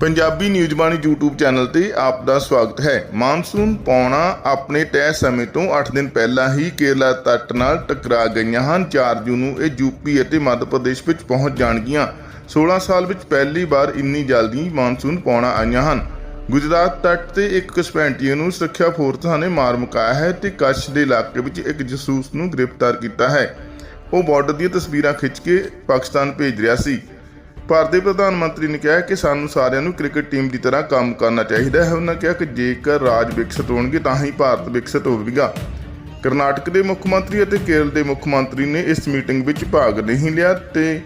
Punjabi news Bani YouTube channel ਤੇ ਆਪ ਦਾ ਸਵਾਗਤ ਹੈ। ਮਾਨਸੂਨ ਪੌਣਾ ਆਪਣੇ ਤੈਅ ਸਮੇਂ ਤੋਂ 8 ਦਿਨ ਪਹਿਲਾਂ ਹੀ ਕੇਰਲਾ ਤੱਟ ਨਾਲ ਟਕਰਾ ਗਈਆਂ ਹਨ। 4 ਜੂਨ ਨੂੰ ਇਹ ਯੂਪੀ ਅਤੇ ਮੱਧ ਪ੍ਰਦੇਸ਼ ਵਿੱਚ ਪਹੁੰਚ ਜਾਣਗੀਆਂ। 16 ਸਾਲ ਵਿੱਚ ਪਹਿਲੀ ਵਾਰ ਇੰਨੀ ਜਲਦੀ ਮਾਨਸੂਨ ਪੌਣਾ ਆਈਆਂ ਹਨ। ਗੁਜਰਾਤ ਤੱਟ ਤੇ ਇੱਕ ਘੁਸਪੈਠੀਏ ਨੂੰ ਸੁਰੱਖਿਆ ਫੋਰਸਾਂ ਨੇ ਮਾਰ ਮੁਕਾਇਆ ਹੈ ਤੇ ਕੱਛ ਦੇ ਇਲਾਕੇ ਵਿੱਚ ਇੱਕ ਜਸੂਸ ਨੂੰ ਗ੍ਰਿਫਤਾਰ ਕੀਤਾ ਹੈ। ਉਹ ਬਾਰਡਰ ਦੀਆਂ ਤਸਵੀਰਾਂ ਖਿੱਚ ਕੇ ਪਾਕਿਸਤਾਨ ਭੇਜ ਰਿਹਾ ਸੀ। ਭਾਰਤ ਦੇ ਪ੍ਰਧਾਨ ਮੰਤਰੀ ਨੇ ਕਿਹਾ ਕਿ ਸਾਨੂੰ ਸਾਰਿਆਂ ਨੂੰ ਕ੍ਰਿਕਟ ਟੀਮ ਦੀ ਤਰ੍ਹਾਂ ਕੰਮ ਕਰਨਾ ਚਾਹੀਦਾ ਹੈ। ਉਹਨਾਂ ਕਿਹਾ ਕਿ ਜੇਕਰ ਰਾਜ ਵਿਕਸਿਤ ਹੋਣਗੇ ਤਾਂ ਹੀ ਭਾਰਤ ਵਿਕਸਿਤ ਹੋਵੇਗਾ। ਕਰਨਾਟਕ ਦੇ ਮੁੱਖ ਮੰਤਰੀ ਅਤੇ ਕੇਰਲ ਦੇ ਮੁੱਖ ਮੰਤਰੀ ਨੇ ਇਸ ਮੀਟਿੰਗ ਵਿੱਚ ਭਾਗ ਨਹੀਂ ਲਿਆ ਤੇ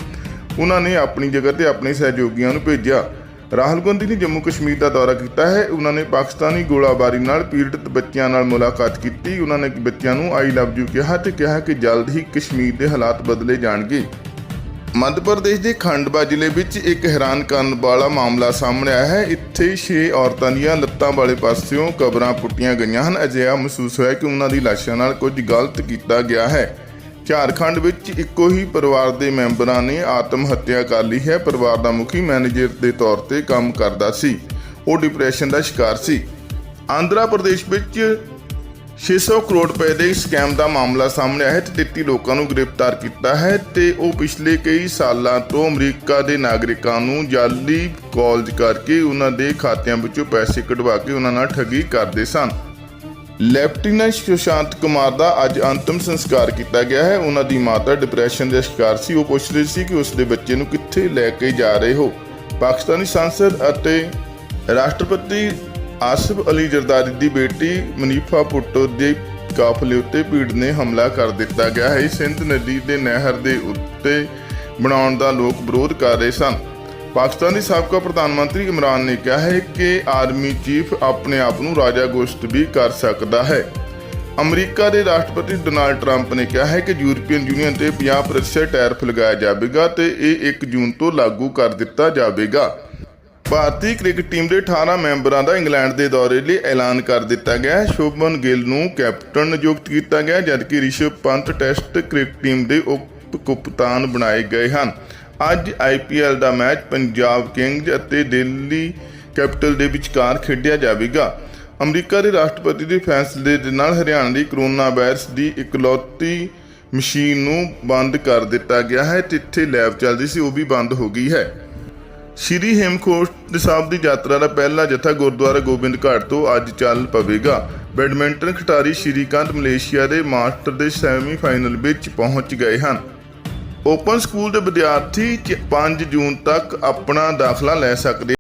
ਉਹਨਾਂ ਨੇ ਆਪਣੀ ਜਗ੍ਹਾ ਤੇ ਆਪਣੇ ਸਹਿਯੋਗੀਆਂ ਨੂੰ ਭੇਜਿਆ। ਰਾਹੁਲ ਗਾਂਧੀ ਨੇ ਜੰਮੂ ਕਸ਼ਮੀਰ ਦਾ ਦੌਰਾ ਕੀਤਾ ਹੈ। ਉਹਨਾਂ ਨੇ ਪਾਕਿਸਤਾਨੀ ਗੋਲਾਬਾਰੀ ਨਾਲ ਪੀੜਤ ਬੱਚਿਆਂ ਨਾਲ ਮੁਲਾਕਾਤ ਕੀਤੀ। ਉਹਨਾਂ ਨੇ ਬੱਚਿਆਂ ਨੂੰ ਆਈ ਲਵ ਯੂ ਕਿਹਾ ਤੇ ਕਿਹਾ ਕਿ ਜਲਦ ਹੀ ਕਸ਼ਮੀਰ ਦੇ ਹਾਲਾਤ ਬਦਲੇ ਜਾਣਗੇ। ਮੱਧ ਪ੍ਰਦੇਸ਼ ਦੇ ਖੰਡਵਾ ਜ਼ਿਲ੍ਹੇ ਵਿੱਚ ਇੱਕ ਹੈਰਾਨ ਕਰਨ ਵਾਲਾ ਮਾਮਲਾ ਸਾਹਮਣੇ ਆਇਆ ਹੈ। ਇੱਥੇ 6 ਔਰਤਾਂ ਦੀਆਂ ਲੱਤਾਂ ਵਾਲੇ ਪਾਸਿਓਂ ਕਬਰਾਂ ਪੁੱਟੀਆਂ ਗਈਆਂ ਹਨ। ਅਜਿਹਾ ਮਹਿਸੂਸ ਹੋਇਆ ਕਿ ਉਹਨਾਂ ਦੀ ਲਾਸ਼ਾਂ ਨਾਲ ਕੁਝ ਗਲਤ ਕੀਤਾ ਗਿਆ ਹੈ। ਝਾਰਖੰਡ ਵਿੱਚ ਇੱਕੋ ਹੀ ਪਰਿਵਾਰ ਦੇ ਮੈਂਬਰਾਂ ਨੇ ਆਤਮ ਹੱਤਿਆ ਕਰ ਲਈ ਹੈ। ਪਰਿਵਾਰ ਦਾ ਮੁਖੀ ਮੈਨੇਜਰ ਦੇ ਤੌਰ ਤੇ ਕੰਮ ਕਰਦਾ ਸੀ। ਉਹ ਡਿਪਰੈਸ਼ਨ ਦਾ ਸ਼ਿਕਾਰ ਸੀ। ਆਂਧਰਾ ਪ੍ਰਦੇਸ਼ ਵਿੱਚ 600 ਕਰੋੜ ਰੁਪਏ ਦੇ ਸਕੈਮ ਦਾ ਮਾਮਲਾ ਸਾਹਮਣੇ ਆਇਆ ਹੈ ਤੇ 33 ਲੋਕਾਂ ਨੂੰ ਗ੍ਰਿਫਤਾਰ ਕੀਤਾ ਹੈ ਤੇ ਉਹ ਪਿਛਲੇ ਕਈ ਸਾਲਾਂ ਤੋਂ ਅਮਰੀਕਾ ਦੇ ਨਾਗਰਿਕਾਂ ਨੂੰ ਜਾਲੀ ਕਾਲਜ ਕਰਕੇ ਉਹਨਾਂ ਦੇ ਖਾਤਿਆਂ ਵਿੱਚੋਂ ਪੈਸੇ ਕਢਵਾ ਕੇ ਉਹਨਾਂ ਨਾਲ ਠੱਗੀ ਕਰਦੇ ਸਨ। ਲੈਫਟੀਨੈਂਟ ਸੁਸ਼ਾਂਤ ਕੁਮਾਰ ਦਾ ਅੱਜ ਅੰਤਮ ਸੰਸਕਾਰ ਕੀਤਾ ਗਿਆ ਹੈ। ਉਹਨਾਂ ਦੀ ਮਾਤਾ ਡਿਪਰੈਸ਼ਨ ਦੇ ਸ਼ਿਕਾਰ ਸੀ। ਉਹ ਪੁੱਛ ਰਹੀ ਸੀ ਕਿ ਉਸ ਦੇ ਬੱਚੇ ਨੂੰ ਕਿੱਥੇ ਲੈ ਕੇ ਜਾ ਰਹੇ ਹੋ? ਪਾਕਿਸਤਾਨੀ ਸੰਸਦ ਅਤੇ ਰਾਸ਼ਟਰਪਤੀ ਆਸਿਫ ਅਲੀ ਜਰਦਾਰੀ ਦੀ ਬੇਟੀ ਮਨੀਫਾ ਪੁੱਟੋ ਦੇ ਕਾਫਲੇ ਉੱਤੇ ਭੀੜ ਨੇ ਹਮਲਾ ਕਰ ਦਿੱਤਾ ਗਿਆ ਹੈ। ਸਿੰਧ ਨਦੀ ਦੇ ਨਹਿਰ ਦੇ ਉੱਤੇ ਬਣਾਉਣ ਦਾ ਲੋਕ ਵਿਰੋਧ ਕਰ ਰਹੇ ਸਨ। ਪਾਕਿਸਤਾਨ ਦੇ ਸਾਬਕਾ ਪ੍ਰਧਾਨ ਮੰਤਰੀ ਇਮਰਾਨ ਨੇ ਕਿਹਾ ਹੈ ਕਿ ਆਰਮੀ ਚੀਫ ਆਪਣੇ ਆਪ ਨੂੰ ਰਾਜਾ ਗੋਸ਼ਟ ਵੀ ਕਰ ਸਕਦਾ ਹੈ। ਅਮਰੀਕਾ ਦੇ ਰਾਸ਼ਟਰਪਤੀ ਡੋਨਾਲਡ ਟਰੰਪ ਨੇ ਕਿਹਾ ਹੈ ਕਿ ਯੂਰਪੀਅਨ ਯੂਨੀਅਨ ਤੇ 50% ਟੈਰਿਫ ਲਗਾਇਆ ਜਾਵੇਗਾ ਤੇ ਇਹ 1 ਜੂਨ ਤੋਂ ਲਾਗੂ ਕਰ ਦਿੱਤਾ ਜਾਵੇਗਾ। ਭਾਰਤੀ ਕ੍ਰਿਕਟ ਟੀਮ ਦੇ 18 ਮੈਂਬਰਾਂ ਦਾ ਇੰਗਲੈਂਡ ਦੇ ਦੌਰੇ ਲਈ ਐਲਾਨ ਕਰ ਦਿੱਤਾ ਗਿਆ ਹੈ। ਸ਼ੁਭਮਨ ਗਿੱਲ ਨੂੰ ਕੈਪਟਨ ਨਿਯੁਕਤ ਕੀਤਾ ਗਿਆ ਜਦਕਿ Rishabh Pant test cricket team ਦੇ ਉਪ ਕਪਤਾਨ ਬਣਾਏ ਗਏ ਹਨ। ਅੱਜ ਆਈਪੀਐਲ ਦਾ ਮੈਚ ਪੰਜਾਬ ਕਿੰਗਜ਼ ਅਤੇ ਦਿੱਲੀ ਕੈਪੀਟਲ ਦੇ ਵਿਚਕਾਰ ਖੇਡਿਆ ਜਾਵੇਗਾ। ਅਮਰੀਕਾ ਦੇ ਰਾਸ਼ਟਰਪਤੀ ਦੇ ਫੈਸਲੇ ਦੇ ਨਾਲ ਹਰਿਆਣਾ ਦੀ ਕਰੋਨਾ ਵਾਇਰਸ ਦੀ ਇਕਲੌਤੀ ਮਸ਼ੀਨ ਨੂੰ ਬੰਦ ਕਰ ਦਿੱਤਾ ਗਿਆ ਹੈ। ਜਿੱਥੇ ਲੈਬ ਚੱਲਦੀ ਸੀ, ਉਹ ਵੀ ਬੰਦ ਹੋ ਗਈ ਹੈ। ਸ਼੍ਰੀ ਹੇਮਕੋਟ ਸਾਹਿਬ ਦੀ ਯਾਤਰਾ ਦਾ ਪਹਿਲਾ ਜਥਾ ਗੁਰਦੁਆਰਾ ਗੋਬਿੰਦ ਘਾਟ ਤੋਂ ਅੱਜ ਚੱਲ ਪਵੇਗਾ। ਬੈਡਮਿੰਟਨ ਖਿਡਾਰੀ ਸ਼੍ਰੀਕਾਂਤ ਮਲੇਸ਼ੀਆ ਦੇ ਮਾਸਟਰ ਦੇ ਸੈਮੀਫਾਈਨਲ ਵਿੱਚ ਪਹੁੰਚ ਗਏ ਹਨ। ਓਪਨ ਸਕੂਲ ਦੇ ਵਿਦਿਆਰਥੀ 5 ਜੂਨ ਤੱਕ ਆਪਣਾ ਦਾਖਲਾ ਲੈ ਸਕਦੇ